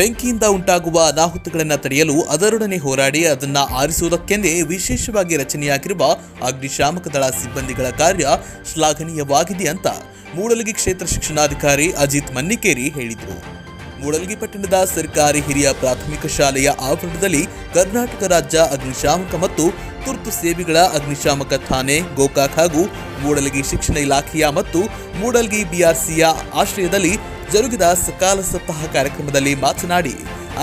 ಬೆಂಕಿಯಿಂದ ಉಂಟಾಗುವ ಅನಾಹುತಗಳನ್ನು ತಡೆಯಲು ಅದರೊಡನೆ ಹೋರಾಡಿ ಅದನ್ನ ಆರಿಸುವುದಕ್ಕೆಂದೇ ವಿಶೇಷವಾಗಿ ರಚನೆಯಾಗಿರುವ ಅಗ್ನಿಶಾಮಕ ದಳ ಸಿಬ್ಬಂದಿಗಳ ಕಾರ್ಯ ಶ್ಲಾಘನೀಯವಾಗಿದೆ ಅಂತ ಮೂಡಲಗಿ ಕ್ಷೇತ್ರ ಶಿಕ್ಷಣಾಧಿಕಾರಿ ಅಜಿತ್ ಮನ್ನಿಕೇರಿ ಹೇಳಿದರು. ಮೂಡಲಗಿ ಪಟ್ಟಣದ ಸರ್ಕಾರಿ ಹಿರಿಯ ಪ್ರಾಥಮಿಕ ಶಾಲೆಯ ಆವರಣದಲ್ಲಿ ಕರ್ನಾಟಕ ರಾಜ್ಯ ಅಗ್ನಿಶಾಮಕ ಮತ್ತು ತುರ್ತು ಸೇವೆಗಳ ಅಗ್ನಿಶಾಮಕ ಠಾಣೆ, ಗೋಕಾಕ್ ಹಾಗೂ ಮೂಡಲಗಿ ಶಿಕ್ಷಣ ಇಲಾಖೆಯ ಮತ್ತು ಮೂಡಲಗಿ ಬಿಆರ್ಸಿಯ ಆಶ್ರಯದಲ್ಲಿ ಜರುಗಿದ ಸಕಾಲ ಸಪ್ತಾಹ ಕಾರ್ಯಕ್ರಮದಲ್ಲಿ ಮಾತನಾಡಿ,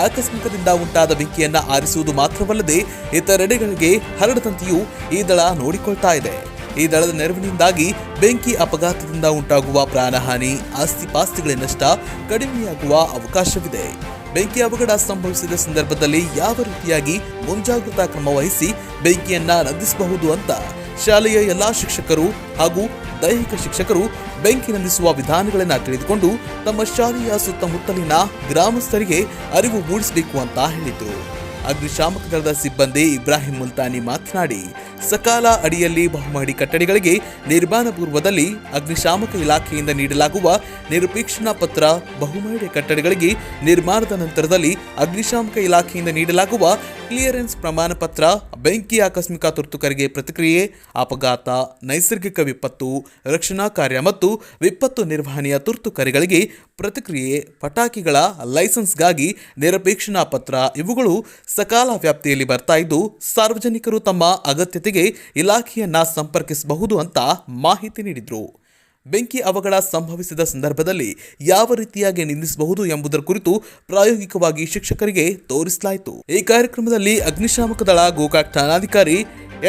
ಆಕಸ್ಮಿಕದಿಂದ ಉಂಟಾದ ಬೆಂಕಿಯನ್ನ ಆರಿಸುವುದು ಮಾತ್ರವಲ್ಲದೆ ಇತರೆಡೆಗಳಿಗೆ ಹರಡದಂತೆಯೂ ಈ ದಳ ನೋಡಿಕೊಳ್ತಾ ಇದೆ. ಈ ದಳದ ನೆರವಿನಿಂದಾಗಿ ಬೆಂಕಿ ಅಪಘಾತದಿಂದ ಉಂಟಾಗುವ ಪ್ರಾಣಹಾನಿ ಆಸ್ತಿ ಪಾಸ್ತಿಗಳ ನಷ್ಟ ಕಡಿಮೆಯಾಗುವ ಅವಕಾಶವಿದೆ. ಬೆಂಕಿ ಅವಘಡ ಸಂಭವಿಸಿದ ಸಂದರ್ಭದಲ್ಲಿ ಯಾವ ರೀತಿಯಾಗಿ ಮುಂಜಾಗ್ರತಾ ಕ್ರಮ ವಹಿಸಿ ಬೆಂಕಿಯನ್ನ ನಂದಿಸಬಹುದು ಅಂತ ಶಾಲೆಯ ಎಲ್ಲಾ ಶಿಕ್ಷಕರು ಹಾಗೂ ದೈಹಿಕ ಶಿಕ್ಷಕರು ಬೆಂಕಿ ನಂದಿಸುವ ವಿಧಾನಗಳನ್ನು ತಿಳಿದುಕೊಂಡು ತಮ್ಮ ಶಾಲೆಯ ಸುತ್ತಮುತ್ತಲಿನ ಗ್ರಾಮಸ್ಥರಿಗೆ ಅರಿವು ಮೂಡಿಸಬೇಕು ಅಂತ ಹೇಳಿದ್ರು. ಅಗ್ನಿಶಾಮಕ ದಳದ ಸಿಬ್ಬಂದಿ ಇಬ್ರಾಹಿಂ ಮುಲ್ತಾನಿ ಮಾತನಾಡಿ, ಸಕಾಲ ಅಡಿಯಲ್ಲಿ ಬಹುಮಹಡಿ ಕಟ್ಟಡಗಳಿಗೆ ನಿರ್ಮಾಣ ಪೂರ್ವದಲ್ಲಿ ಅಗ್ನಿಶಾಮಕ ಇಲಾಖೆಯಿಂದ ನೀಡಲಾಗುವ ನಿರಪೇಕ್ಷಣಾ ಪತ್ರ, ಬಹುಮಹಡಿ ಕಟ್ಟಡಗಳಿಗೆ ನಿರ್ಮಾಣದ ನಂತರದಲ್ಲಿ ಅಗ್ನಿಶಾಮಕ ಇಲಾಖೆಯಿಂದ ನೀಡಲಾಗುವ ಕ್ಲಿಯರೆನ್ಸ್ ಪ್ರಮಾಣ ಪತ್ರ ಬೆಂಕಿ ಆಕಸ್ಮಿಕ ತುರ್ತು ಕರೆಗೆ ಪ್ರತಿಕ್ರಿಯೆ, ಅಪಘಾತ, ನೈಸರ್ಗಿಕ ವಿಪತ್ತು, ರಕ್ಷಣಾ ಕಾರ್ಯ ಮತ್ತು ವಿಪತ್ತು ನಿರ್ವಹಣೆಯ ತುರ್ತು ಕರೆಗಳಿಗೆ ಪ್ರತಿಕ್ರಿಯೆ, ಪಟಾಕಿಗಳ ಲೈಸೆನ್ಸ್ಗಾಗಿ ನಿರಪೇಕ್ಷಣಾ ಪತ್ರ, ಇವುಗಳು ಸಕಾಲ ವ್ಯಾಪ್ತಿಯಲ್ಲಿ ಬರ್ತಾ ಇದ್ದು, ಸಾರ್ವಜನಿಕರು ತಮ್ಮ ಅಗತ್ಯತೆಗೆ ಇಲಾಖೆಯನ್ನ ಸಂಪರ್ಕಿಸಬಹುದು ಅಂತ ಮಾಹಿತಿ ನೀಡಿದರು. ಬೆಂಕಿ ಅವಘಡ ಸಂಭವಿಸಿದ ಸಂದರ್ಭದಲ್ಲಿ ಯಾವ ರೀತಿಯಾಗಿ ನಿಂದಿಸಬಹುದು ಎಂಬುದರ ಕುರಿತು ಪ್ರಾಯೋಗಿಕವಾಗಿ ಶಿಕ್ಷಕರಿಗೆ ತೋರಿಸಲಾಯಿತು. ಈ ಕಾರ್ಯಕ್ರಮದಲ್ಲಿ ಅಗ್ನಿಶಾಮಕ ದಳ, ಗೋಕಾಕ್ ಠಾಣಾಧಿಕಾರಿ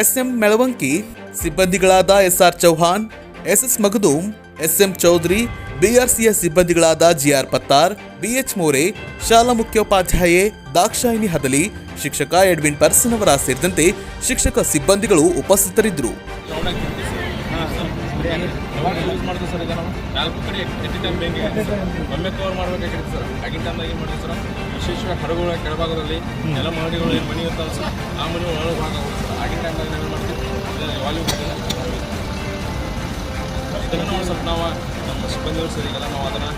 S M Melavanki, ಸಿಬ್ಬಂದಿಗಳಾದ S R Chauhan, S S Magadum S M Chaudhari B R C S ಸಿಬ್ಬಂದಿಗಳಾದ G R Pattar, B H More, ಶಾಲಾ ಮುಖ್ಯೋಪಾಧ್ಯಾಯೆ ದಾಕ್ಷಾಯಿನಿ ಹದಲಿ, ಶಿಕ್ಷಕ ಎಡ್ವಿನ್ ಪರ್ಸನ್ ಅವರ ಸೇರಿದಂತೆ ಶಿಕ್ಷಕ ಸಿಬ್ಬಂದಿಗಳು ಉಪಸ್ಥಿತರಿದ್ದರು. ಯೂಸ್ ಮಾಡ್ತೀವಿ ಸರ್ ಈಗ ನಾವು ನಾಲ್ಕು ಕಡೆ ಎಟ್ ಟೈಮ್ ಬೆಂಕಿ ಒಮ್ಮೆ ಕವರ್ ಮಾಡಬೇಕಾಗಿತ್ತು ಸರ್. ಆಗಿನ ಟೈಮ್ದಾಗ ಏನು ಸರ್? ವಿಶೇಷವಾಗಿ ಹಡಗುಗಳ ಕೆಳಭಾಗದಲ್ಲಿ ನೆಲ ಮಹಡಿಗಳು ಏನು ಮನೆ ಇರ್ತಾವೆ ಸರ್ ಆ ಮನೆ ಒಳಗೆ ಭಾಗ ಆಗುತ್ತೆ ಸರ್. ಆಗಿನ ಟೈಮ್ದಾಗ ಏನು ಮಾಡ್ತೀವಿ? ಇದನ್ನು ಸ್ವಲ್ಪ ನಾವು ನಮ್ಮ ಸಿಬ್ಬಂದಿಗಳು ಸರ್ ಈಗೆಲ್ಲ ನಾವು ಅದನ್ನು